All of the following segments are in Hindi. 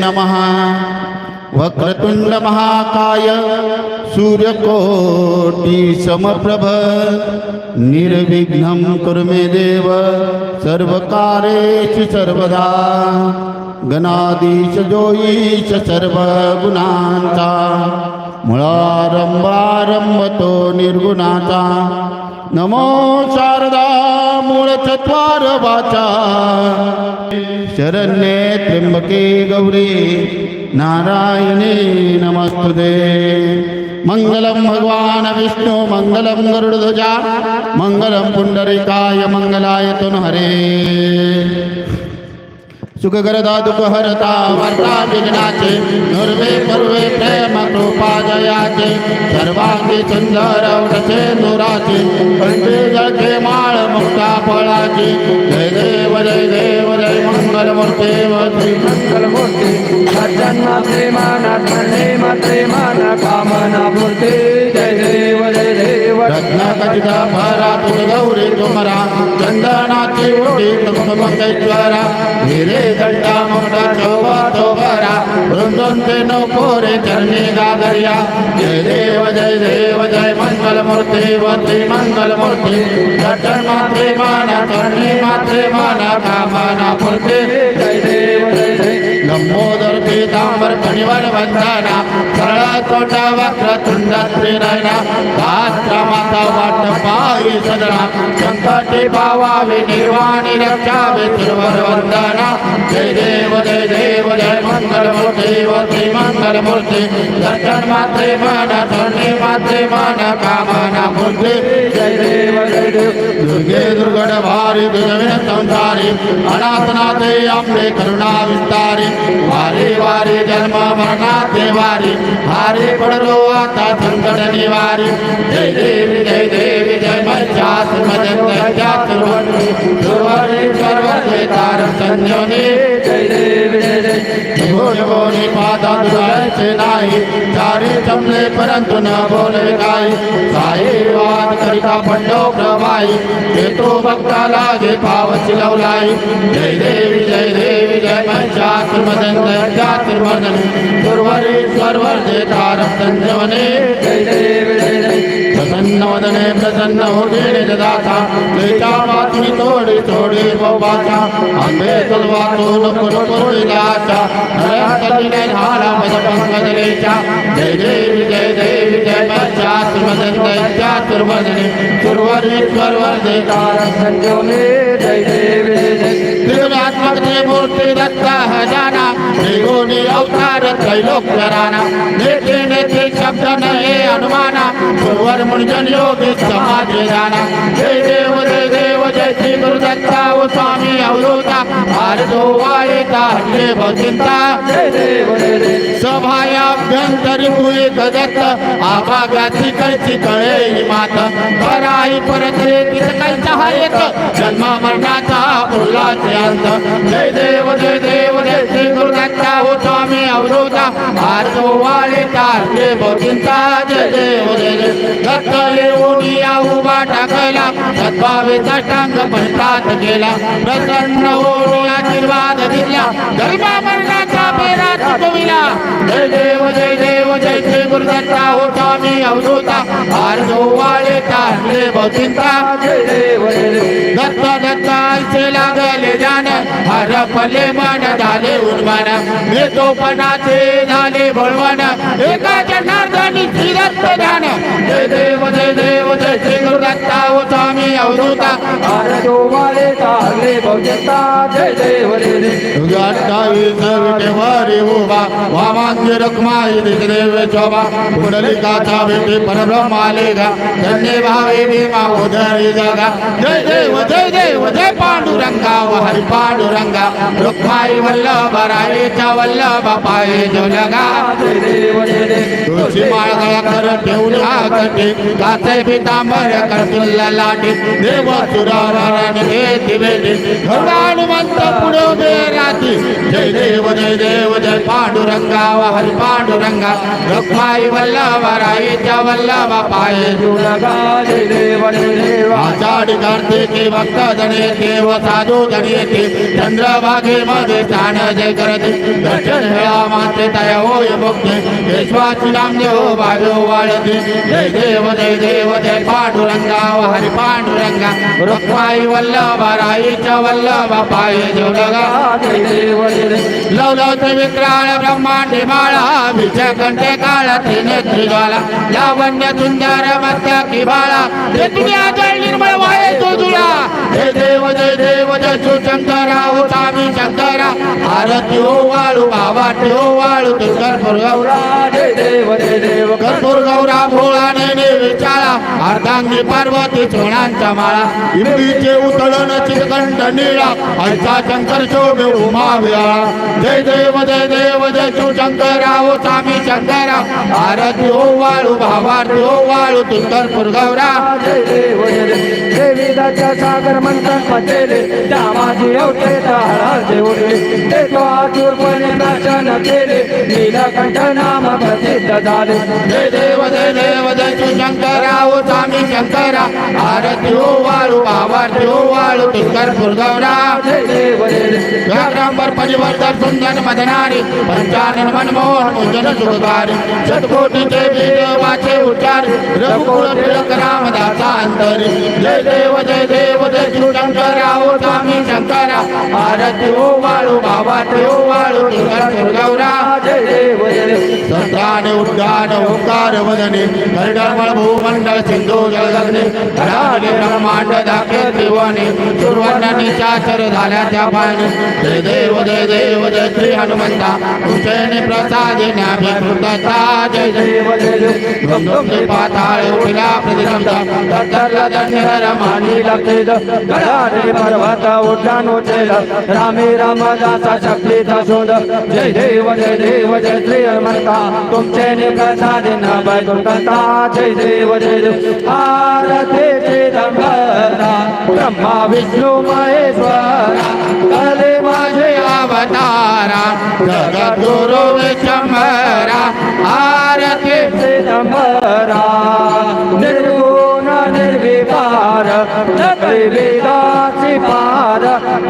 नमः। वक्रतुंड महाकाय सूर्यकोटि समप्रभ निर्विघ्नं कुरु मे देव। सर्वकारेषु सर्वदा। गणाधीश जोईश सर्वगुणांचा मुळारंभारंभतो निर्गुणाचा नमो शारदा मूळ चत्वार वाचा शरण्ये त्र्यंबके गौरी नारायणे नमस्तुते मङ्गलं भगवान् विष्णु मङ्गलं गरुडध्वजा मङ्गलं पुण्डरीकाय मङ्गलाय तनुहरे सुखगरदा दुःखहरता वर्ता विघ्नाचे नुर्वे पूर्वे प्रेम कृपा जयाचे सर्वांगी सुंदर औषधे दुराचे कंठे जळके माळ मुक्ता फळाची, जय देव जय देव, जय मंगलमूर्ते व श्री मंगलमूर्ती, सज्जन्म प्रेमानाथ प्रेम प्रेमाना, कामना मूर्ती, जय देव जय देव रत्नखचित भरा तुझ गौरी तुमरा, चंदनाची उडी तुमकेश्वरा हिरे दंडा मोठा चोबा तो भरा वृंदोन ते नको का दरिया जय देव जय देव, जय मंगल मूर्ति वती मंगल मूर्ति। दर्शन मात्रे माना, चरणी मात्रे माना, कामना मूर्ती जय देव जय देव। लंबोदर पीतांबर कणिवर वंदना सरळ तोंडा वक्र तुंड श्रीनयना भास्कर माता वाट पायी सदना, संकटे पावावे निर्वाणी रक्षावे तिरुवर वंदना जय देव जय देव, जय मंगल मूर्ती वती मंगल मूर्ती दर्शन मात्रे मन धरणी मात्रे मन, कामना मूर्ती। जय देव जय देव। दुर्गे दुर्गण भारी दुर्गण संसारी, अनाथनाथे आंबे करुणा विस्तारी वारी वारी जन्म मरणाचे वारी। हारी पडलो आता संकट निवारी। जय देवी जय देवी, जय मदन दुर्वरी तार संजोनी जय जय पादा जमले परंतु न बोले साई वाद करिता पंडो प्रभाई भक्ता लागे पाव चिलवलाई। जय देवी जय देवी, जय महिषासुरमदन दयाचुरमदन दुर्वरी स्वर्वर संजवने जय जय देव प्रसन्न वदने प्रसन्न होते दाता लेचा वाचमी तोडी तोडी बाचा आंबे तुलवा तो नको नको इलाचा नयन झाला मद पंकजलेचा जय जय देवी, जय बच्चा सुमदन दया तुर्वदने देता संजोने जय जय मूर्ती दत्ता हजाना त्रिगुणी अवतार त्रैलोक्य राणा नेते नेते शब्द नये अनुमाना गुरुवर मुंजन योगी समाधी राणा जय देव जय देव जय श्री गुरुदत्ता ओ स्वामी अवधूता भारतो वाळेता हल्ले भचिंता जय देव जय देव। सभायाभ्यंतरी मुळे गदत्त आभागाची कळची कळे मात। पराई परत तिथं कैचा हा येत जन्म मरणाचा अंत जय देव जय देव, जय श्री गुरुदत्ता, हो स्वामी अवधूता. भारतो वाळे तारले बोचिंता जय देव जय देव दत्त येऊन या उभा टाकला सद्भावेचा टांग पंथात गेला प्रसन्न होऊन आशीर्वाद दिला. धर्म मरणाचा जय देव जय देव, जय श्री गुरुदत्ता हो स्वामी अवधूता भारतो वाळे तारले बोचिंता जय देव देव। दत्त दत्ताचे लागले जाण हरपले मन झाले उन्मान। मेतोपणाचे झाले बळवण एका जनार्दनी दत्त ध्यान जय देव जय देव, जय श्री गुरुदत्ता हो स्वामी अवधूता भारतो वाले तारले बहुजनता जय देव जय देव तुझ्या अठ्ठावीस विटेवारी उभा वामांची रखमाई देव शोभा कुंडलिकाचा भेटे परब्रह्म आले गा धन्य भावे भीमा उदरी जगा। जय देव जय देव जय पांडुरंगा व हरी पांडुरंगा। रुक्माई वल्लभ रायेच्या वल्लभ पाये जो लगा। जय देव जय देव तुळशी माळ गळा कर ठेवून आकटे काचे पितांबर करतील लाटे। देव सुरावरण हे दिवेटे हनुमंत पुढे राहते जय देव जय देव, जय पांडुरंगा व हरी पांडुरंगा। रखमाई वल्लभ राईच्या वल्लभ, पाये जय देव जय देव। आषाढी कार्तिकी भक्त जण येते व साधू जण चंद्रभागे मध्ये स्थान जय करते। दर्शन हेळा माते तया होय मुक्ती। विश्वाची नामदेव बाजू वाळते जय देव जय देव, जय पांडुरंगा, व हरी पांडुरंगा। रुक्माई वल्लभ राईच्या वल्लभ पाये जोडगा जय विक्राळ ब्रह्मांडे माळा विजय कंठे काळा तिने त्रिज्वाला। लावण्य सुंदर मत्या की बाळा हे दुनिया निर्मळ वाय तो जुळा। हे देव जय देव जय तू शंकरा हो स्वामी शंकरा आरती हो वाळू बाबा ठेव वाळू ते कर्पूर गौरा जय देव जय देव, कर्पूर गौरा भोळा नेने विचारा अर्धांगी पार्वती सोनांच्या माळा। इम्बीचे उतळण चितकंठ निळा। ऐसा शंकर, शोभे, उमा, विळा। जय देव जय देव, जय तू शंकरा हो स्वामी शंकरा आरती हो वाळू भावारती हो वाळू तू कर्पूर गौरा जय देव जय देव। देवीदाच्या सागर मंथन पचेले त्या माझी अवते हळाचे उडले ते तो आतुरपणे दर्शन केले नीलकंठ नाम प्रसिद्ध झाले जय देव जय देव जय तू शंकरा हो स्वामी शंकरा। आरती हो वाळू भावारती हो वाळू तू कर्पूर गौरा जय देव जय देव। व्याघ्रांबर परिवर्तन सुंदर मदनारी पंचानन मनमोहन पूजन सुखकारी षटकोटीचे देवाचे उच्चार रघुकुळ टिळक रामदासा अंतरी। जय देव जय देव जय शिव शंकरा। हो स्वामी शंकरा गौरा। जय देव संतान उद्गान ओंकार वदने। कर्णमळ भूमंडळ सिंधू जलगगने धडाले ब्रह्मांड दाखे त्रिवणे सुरवर्ण निशाचर झाल्या त्या पाणी जय देव जय देव जय श्री हनुमंता। तुझे प्रसाद ज्ञाभिकृतता जय जय देव जय देव पाताळ उठला प्रतिसंता दत्तला दंडहर मानी लागते गडारे पर्वत उड्डाण उठेल रामे रामदासा शक्तीचा शोध जय देव जय देव जय श्री हनुमंता तुमचे प्रसाद न बैकुंठता जय देव जय देव दंबरा ब्रह्मा, विष्णु, महेश्वरा। कले माझे अवतारा। जगत गुरु विशंभरा आरती चिदंबरा निर्गुण बेपार सगळे वेदाचे पार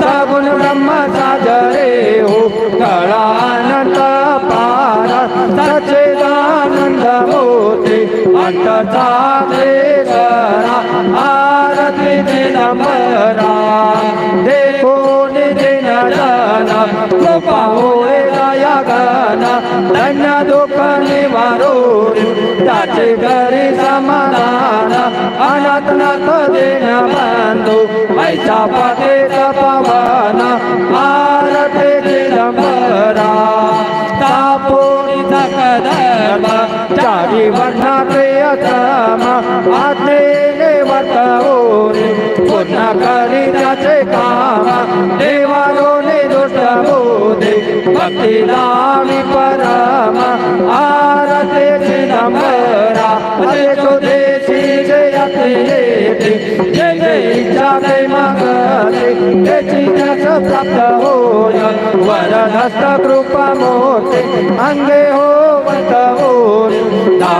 सगुण ब्रह्म साजरे हो कळानंद पार सचेदानंद होते अंतचा देसरा आरती दिनमरा दे धन्य दुःख निवारो त्याचे घरी समाधान अनाथ नाथ देण बंधू पैसा पते पवन आरते चिदंबरा तापोनी धर्म चारी वर्णा प्रियतम आज्ञेने वर्तवोनी पुन्हा करी त्याचे काम देवारो लावी परम, आरते अरे जो देशी जयते येते जय जय ते मागते त्याची जस प्राप्त वरदस्त अंगे हो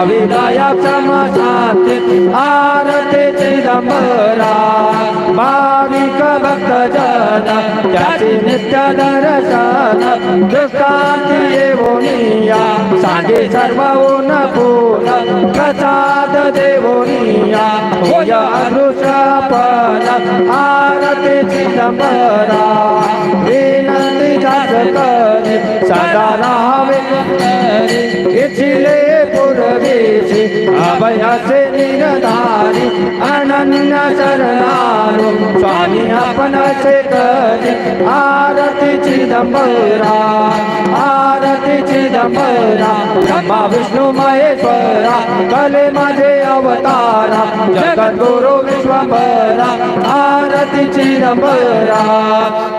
दावी दया समाशाते आरते चिदंबरा भाविक भक्त जन त्याचे नित्य दर्शन दुष्टांती येवोनिया सांगे सर्व ऊन पूर्ण प्रसाद देवोनिया होय अदृश्यपण आरती चिदंबरा विनंती जात करे सदा राहावे इथिले पूर्वीची अभयाचे निर्धारी अनन्य शरणारो स्वामी आपणाचे करी आरती चिदंबरा आरती चिदंबरा ब्रह्मा विष्णू महेश्वरा कले माझे अवतारा जगद्गुरु विश्वंभरा आरती चिदंबरा.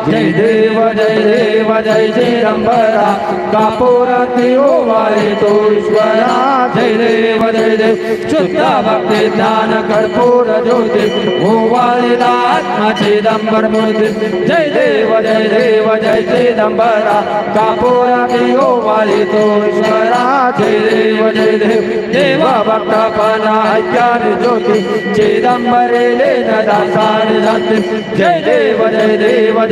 जय देव जय देव जय चिदंबरा कापोराती ओवाळे तो ईश्वरा जय देव जय देव शुद्ध भक्ती ज्ञान कर्पूर ज्योती ओवाळीला आत्मा चिदंबर मूर्ती जय देव जय देव, जय ओवाळी तो ईश्वरा जय देव जय देव। देव भक्तपणा ऐक्याने ज्योती। चिदंबरे लेन दासाने जाते जय देव जय देव,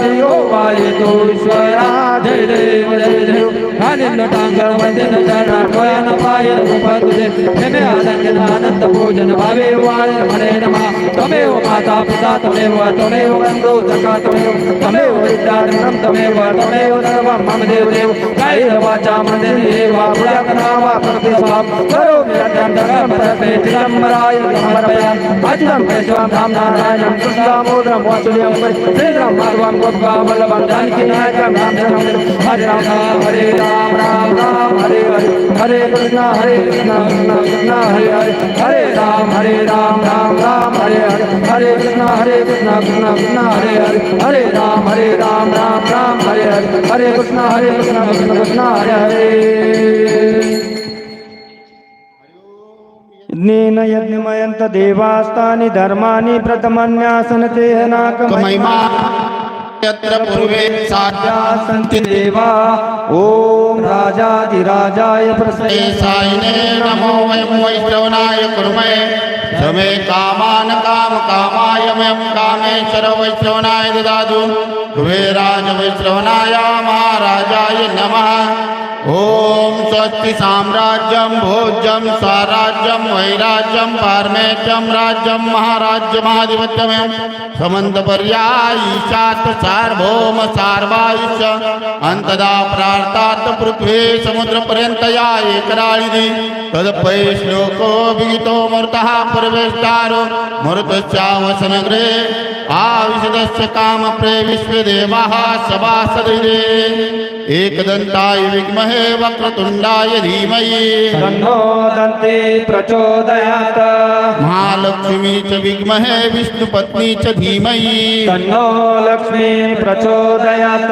जय ओवाळी तो ईश्वरा जय देव जय देव। आनंद टांगर वंदन चरण डोळ्यान पाय रूप तुझे नेमे आनंद भोजन भावे वाळे म्हणे नमा। तमेव माता पिता, तमेव तमेव गंगो जका तमेव तमेव विद्यार्थम तमेव तमेव सर्वं। मम देव देव काय वाचा मंदिर देवा पुराक नावा प्रति स्वाम करो निरंजन जगम प्रते चिदंबराय समर्पयामि। अच्युतं केशवं, राम नारायणं कृष्णदामोदरं वासुदेवं श्रीराम माधवं गोपा वल्लभं जानकी नायकं, राम जन्म हरे राम हरे राम राम राम, हरे हरे। हरे कृष्ण हरे कृष्ण कृष्ण कृष्ण, हरे हरे। हरे राम हरे राम राम राम हरे हरे हरे कृष्ण हरे कृष्ण कृष्ण कृष्ण हरे हरे हरे राम हरे राम राम राम हरे हरे हरे कृष्ण हरे कृष्ण कृष्ण कृष्ण हरे हरे ज्ञेन यज्ञमयन्त देवास्तानि धर्माणि प्रथमन्यासनतेहनाकमयि महिमा यत्र पूर्वे साध्या सन्ति देवा। ॐ राजाधिराजाय प्रसये। सायिने नमो वयं वैष्णवनाय कुर्महे समे कामान काम कामाय मयं कामेश्वर वैष्णवनाय ददातु। कुबेराज वैष्णवनाय महाराजाय नमः। ॐ स्वस्ति साम्राज्यं भोज्यं स्वराज्यं वैराज्यं पारमेत्यं राज्यं महाराज्यमाधिपत्यमेव समन्तपर्यायीशात् सार्वभौम सार्वायुष्य। अन्तदा प्रार्तात् पृथ्वी समुद्रपर्यन्तया एकराळिति। तदपै श्लोको विहितो मृतः परवेष्टारो। मृतस्यावसनगृहे आविशदस्य कामप्रे विश्वदेवाः सभासदिरे एकदन्ताय विद्महे वक्रतुण्डाय धीमहि। तन्नो दन्ते प्रचोदयात्। महालक्ष्मी च विद्महे विष्णुपत्नी च धीमहि। तन्नो लक्ष्मी प्रचोदयात्।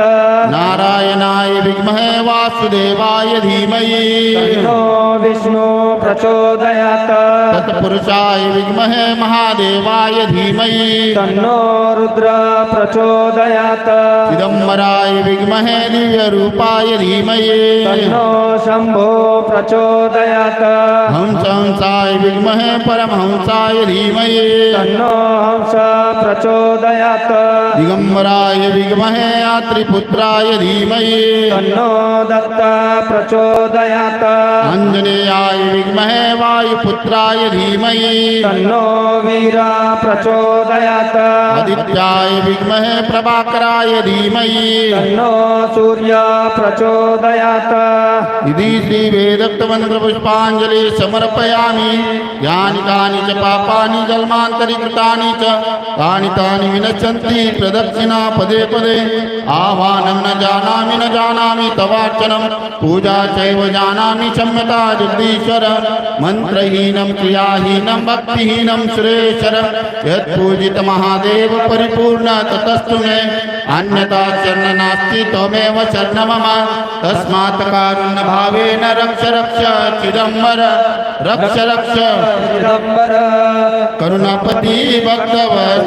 नारायणाय विद्महे वासुदेवाय धीमहि। तन्नो विष्णु प्रचोदयात्। तत्पुरुषाय विद्महे महादेवाय धीमहि। तन्नो रुद्र प्रचोदयात्। चिदम्बराय विद्महे दिव्यरूपाय धीमहि। तन्नो शम्भो प्रचोदयात्। हंसंसाय विद्महे परमहंसाय धीमहि तन्नो हंस प्रचोदयात्। दिगम्बराय विद्महे यात्रिपुत्राय धीमहि तन्नो दत्त प्रचोदयात्। आञ्जनेयाय विद्महे वायुपुत्राय धीमहि तन्नो वीर प्रचोदयात्। आदित्याय विद्महे प्रभाकराय धीमहि तन्नो सूर्य प्रचोदयात्। इति श्रीवेदक्तमन्त्रपुष्पाञ्जलि समर्पयामि। यानि कानि च प्रदक्षिणा पदे पदे। आह्वानं न जानामि न जानामि तवार्चनं। पूजा चैव जानामि क्षम्यता जगदीश्वर। मन्त्रहीनं, क्रियाहीनं, भक्तिहीनं, सुरेश्वर। यत्पूजित महादेव परिपूर्ण, ततस्तु मे। अन्यथा शरण नास्ति त्वमेव शरण मम तस्मात् कारुण्यभावेन रक्ष रक्ष चिदम्बर। रक्ष रक्ष। चिदम्बर। करुणापति भक्तवत्।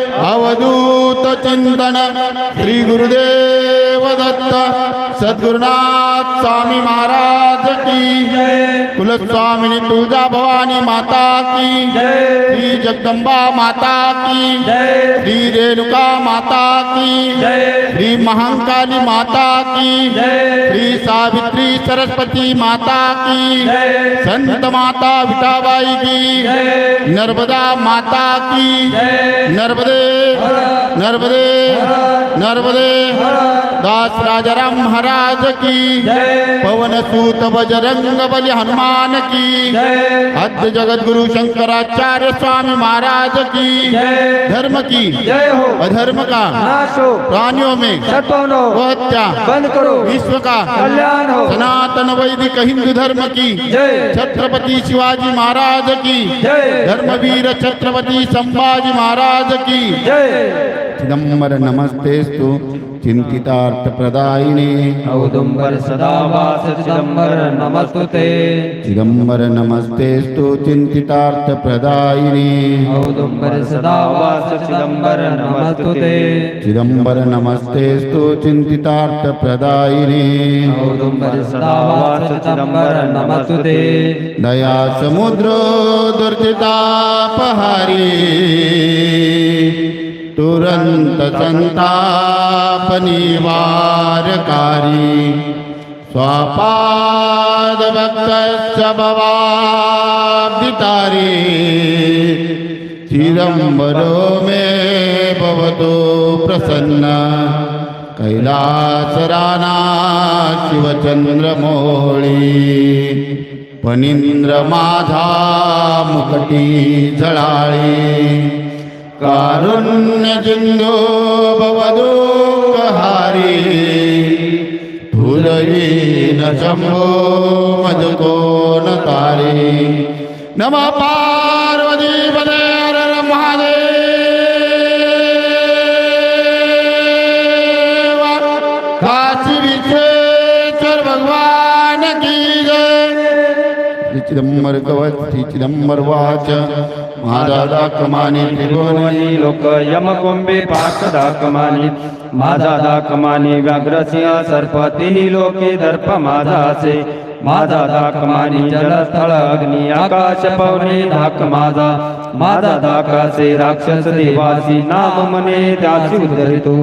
अवधूत चिंतन श्री गुरुदेव दत्त सद्गुरुनाथ स्वामी महाराज की जय कुलस्वामिनी तुळजा भवानी माता की। श्री जगदंबा माता की। श्री रेणुका माता की। श्री महाकाली माता की। श्री सावित्री सरस्वती माता की। संत माता विठाबाई की। नर्मदा माता की। नर्मदे। नर्मदे। नर्मदे। दास राजाराम महाराज की। पवन सूत बजरंग बली हनुमान की। जय। आद्य जगत गुरु शंकराचार्य स्वामी महाराज की। धर्म की। जय हो। अधर्म का। प्राणियों में। हत्या। बंद करो। विश्व का। कल्याण हो। सनातन वैदिक हिंदू धर्म की। छत्रपति शिवाजी महाराज की। जय। धर्मवीर छत्रपति संभाजी महाराज की। जय। चिदंबर नमस्तेस्तु चिंतितार्थ प्रदायिने औदुंबर सदा वास चिदंबर नमस्तुते चिदंबर नमस्तेस्तु चिंतितार्थ प्रदायिने औदुंबर सदा वास चिदंबर नमस्तुते चिदंबर नमस्तेस्तु चिंतितार्थ प्रदायिने औदुंबर सदा वास चिदंबर नमस्तुते दया समुद्र दुर्जितापहारी तुरंत संतापनिवारकारी स्वापाद भक्तस्वभावाब्दितारे चिदम्बरो मे भवतो प्रसन्न। कैलासराना शिवचन्द्रमौळी पनिंद्र माझा मुकटी झळाळी कारुण्य जिंदो भवदुःखहारी धुलहीन मधुको न तारी। नम पार्वती चिदंबरकवत्ति चिदंबरवाच महादादा कमानी त्रिभुवनी लोक यमकुंभे पाकदा कमानी महादादा कमानी व्याघ्रसिंह सर्प तिनी लोके दर्प माझासे माझा धाक मानी जलस्थळ अग्नी आकाश पवने धाक माझा माझा धाकासे राक्षस देवासी नाम मने त्यासी उद्धरितो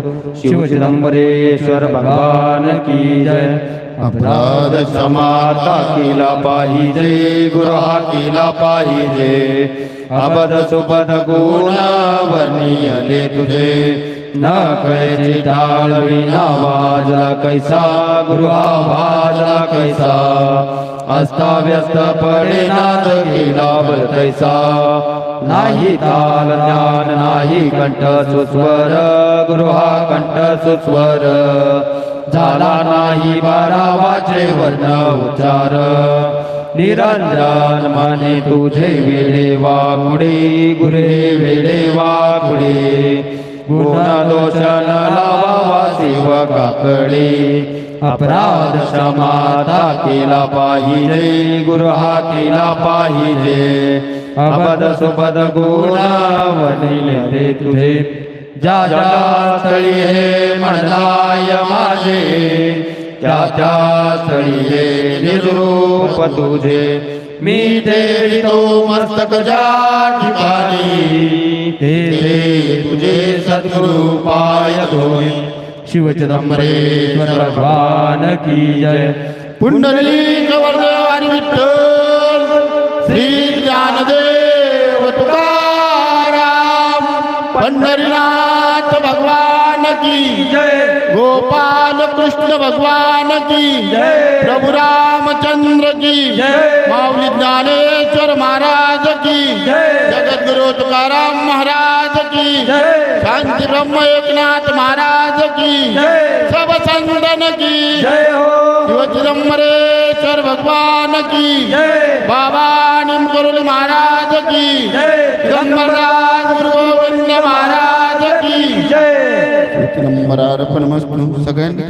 शिव चिदंबरेश्वर भगवान की जय अपराध समाता केला पाहिजे गुरहा केला पाहिजे. अबद सुबद गुण वर्णियले तुझे. न कैची टाळविना वाजला कैसा गृहा वाजला कैसा. अस्ताव्यस्त पडे नाद गेला कैसा. नाही ताल ज्ञान नाही कंठ सुस्वर गृहा कंठ सुस्वर. झाला नाही बारावाचे वर्ण उच्चार. निरंजन माने तुझे वेळे वागुडे गुरे वेळे वागुडे गुणदोषण लावा शिव अपराध समाधा केला पाहिजे गुरु केला पाहिजे. अपद सुपद गुणावनिले तुझे. ज्या ज्या स्थळी हे हे निरूप तुझे मी तो मस्तक ज्या तुझे सद्गुरु पाय भगवान की जय। पुंडलिक वरदेव विठ्ठल श्री ज्ञानदेव तुकाराम, पंढरीनाथ की। जय गोपाल कृष्ण भगवान की। जय प्रभु रामचंद्र की। जय माउली ज्ञानेश्वर महाराज की। जय जगद्गुरु तुकार महाराज की। शांती ब्रह्म एकनाथ महाराज की। सब संतन की। जय हो। शिव चिदंबरेश्वर भगवान की। बाबा निमकरुल महाराज की। चिदंबरदास गुरु गोविंद महाराज की। जय। चिदंबरार्पणमस्तु सगळ्यांनी